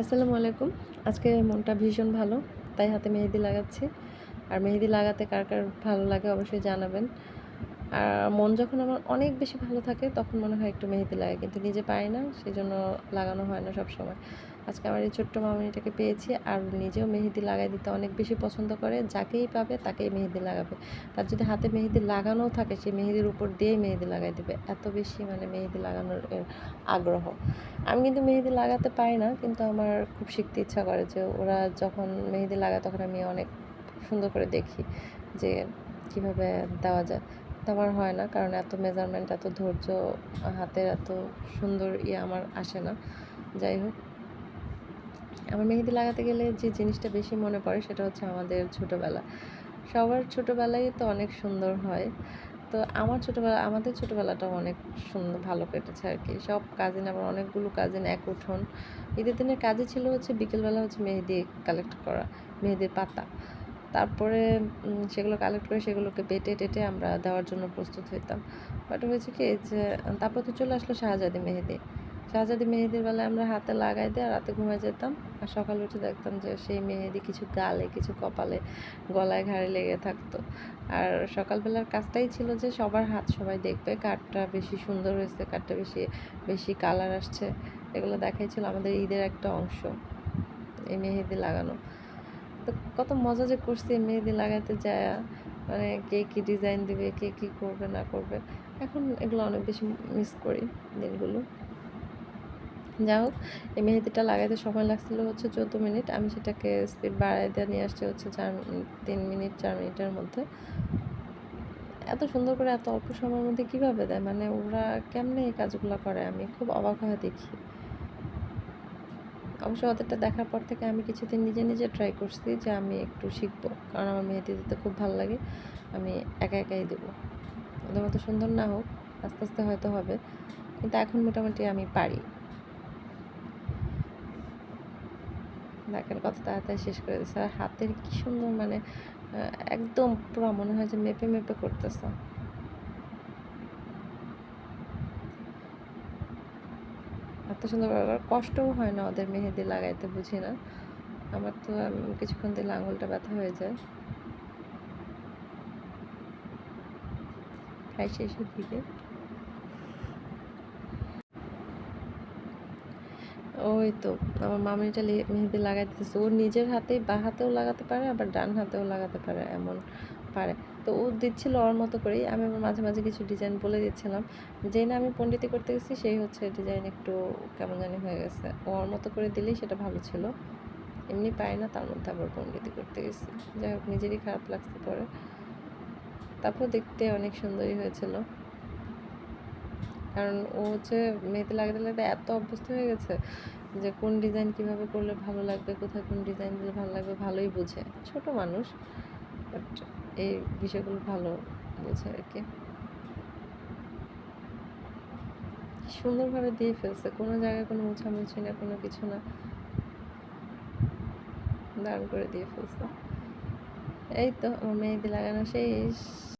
আসসালামু আলাইকুম। আজকে মনটা ভীষণ ভালো, তাই হাতে মেহেদি লাগাচ্ছি। আর মেহেদি লাগাতে কার কার ভালো লাগে অবশ্যই জানাবেন। আর মন যখন আমার অনেক বেশি ভালো থাকে, তখন মনে হয় একটু মেহেদি লাগে কিন্তু নিজে পায় না সেই জন্য লাগানো হয় না সব সময় আজকে আমার এই ছোট্ট মামনিটাকে পেয়েছি আর নিজেও মেহেদি লাগাই দিতে অনেক বেশি পছন্দ করে। যাকেই পাবে তাকেই মেহেদি লাগাবে। তার যদি হাতে মেহেদি লাগানোও থাকে সেই মেহেদির উপর দিয়েই মেহেদি লাগাই দেবে। এত বেশি মানে মেহেদি লাগানোর আগ্রহ। আমি কিন্তু মেহেদি লাগাতে পারি না, কিন্তু আমার খুব শিখতে ইচ্ছা করে যে ওরা যখন মেহেদি লাগায় তখন আমি অনেক সুন্দর করে দেখি যে কীভাবে দেওয়া যায়। তো আমার হয় না, কারণ এত মেজারমেন্ট, এত ধৈর্য, হাতের এত সুন্দর ইয়ে আমার আসে না। যাই হোক। আমার মেহেদি লাগাতে গেলে যে জিনিসটা বেশি মনে পড়ে সেটা হচ্ছে আমাদের ছোটোবেলা। সবার ছোটোবেলায় তো অনেক সুন্দর হয়। তো আমার ছোটোবেলা, আমাদের ছোটোবেলাটাও অনেক সুন্দর ভালো কেটেছে আর কি সব কাজিন আবার অনেকগুলো কাজিন এক উঠোন। ঈদের দিনের কাজে ছিল হচ্ছে বিকেলবেলা হচ্ছে মেহেদি কালেক্ট করা, মেহেদির পাতা। তারপরে সেগুলো কালেক্ট করে সেগুলোকে বেটে টেটে আমরা দেওয়ার জন্য প্রস্তুত হইতাম। বাট হয়েছে কি যে, তারপর তো চলে আসলো শাহজাদি মেহেদি। শাহজাদি মেহেদির বেলায় আমরা হাতে লাগাই দিয়ে রাতে ঘুমিয়ে যেতাম। আর সকালে উঠে দেখতাম যে সেই মেহেদি কিছু গালে, কিছু কপালে, গলায় ঘাড়ে লেগে থাকতো। আর সকালবেলার কাজটাই ছিল যে সবার হাত সবাই দেখবে, কাঠটা বেশি সুন্দর হয়েছে, কাঠটা বেশি বেশি কালার আসছে। এগুলো দেখাই ছিল আমাদের ঈদের একটা অংশ, এই মেহেদি লাগানো। তো কত মজা যে করছি মেহেদি লাগাতে যায়। মানে কে কী ডিজাইন দেবে, কে কী করবে, না করবে। এখন এগুলো অনেক বেশি মিস করি দিনগুলো। যা হোক, এই মেহেদিটা লাগাইতে সময় লাগছিল হচ্ছে চোদ্দ মিনিট। আমি সেটাকে স্পিড বাড়াই দিয়ে নিয়ে আসছি হচ্ছে চার তিন মিনিট, চার মিনিটের মধ্যে। এত সুন্দর করে এত অল্প সময়ের মধ্যে কীভাবে দেয়? মানে ওরা কেমনে এই কাজগুলো করে? আমি খুব অবাক হয়ে দেখি। অবশ্য ওদেরটা দেখার পর থেকে আমি কিছুদিন নিজে নিজে ট্রাই করছি যে আমি একটু শিখব। কারণ আমার মেহেদি দিতে খুব ভালো লাগে। আমি একা একাই দেবো। ওদের মতো সুন্দর না হোক, আস্তে আস্তে হয়তো হবে। কিন্তু এখন মোটামুটি আমি পারি। দেখেন কত তাড়াতাড়ি শেষ করে দিচ্ছে আর হাতের কি সুন্দর মানে একদম পুরো মনে হয় যে মেপে মেপে করতেছে। এত সুন্দর কষ্টও হয় না ওদের মেহেদি লাগাইতে, বুঝি না। আমার তো কিছুক্ষণ দিলে আঙুলটা ব্যথা হয়ে যায়। প্রায় শেষের দিকে। ওই তো, আমার মামিটা মেহেদি লাগাই দিতেছে ও নিজের হাতেই বা, হাতেও লাগাতে পারে, আবার ডান হাতেও লাগাতে পারে, এমন পারে। তো ও দিচ্ছিল ওর মতো করেই। আমি আবার মাঝে মাঝে কিছু ডিজাইন বলে দিচ্ছিলাম। যেই না আমি পণ্ডিতি করতে গেছি, সেই হচ্ছে ডিজাইন একটু কেমন জানি হয়ে গেছে। ওর মতো করে দিলেই সেটা ভালো ছিল। এমনি পাই না, তার মধ্যে আবার পণ্ডিতি করতে গেছি। যাই হোক, নিজেরই খারাপ লাগতে পরে। তারপর দেখতে অনেক সুন্দরই হয়েছিল। কারণ ও হচ্ছে মেহেদি লাগাতে লাগাতে এত অভ্যস্ত হয়ে গেছে যে কোন ডিজাইন কীভাবে করলে ভালো লাগবে, কোথায় কোন ডিজাইন দিলে ভালো লাগবে ভালোই বোঝে। ছোট মানুষ বাট এই বিষয়গুলো ভালো বোঝে আর কি। সুন্দরভাবে দিয়ে ফেলছে, কোনো জায়গায় কোনো মুছামুছি না, কোনো কিছু না। দারুণ করে দিয়ে ফেলছে। এই তো, আমার মেহেদি লাগানো শেষ।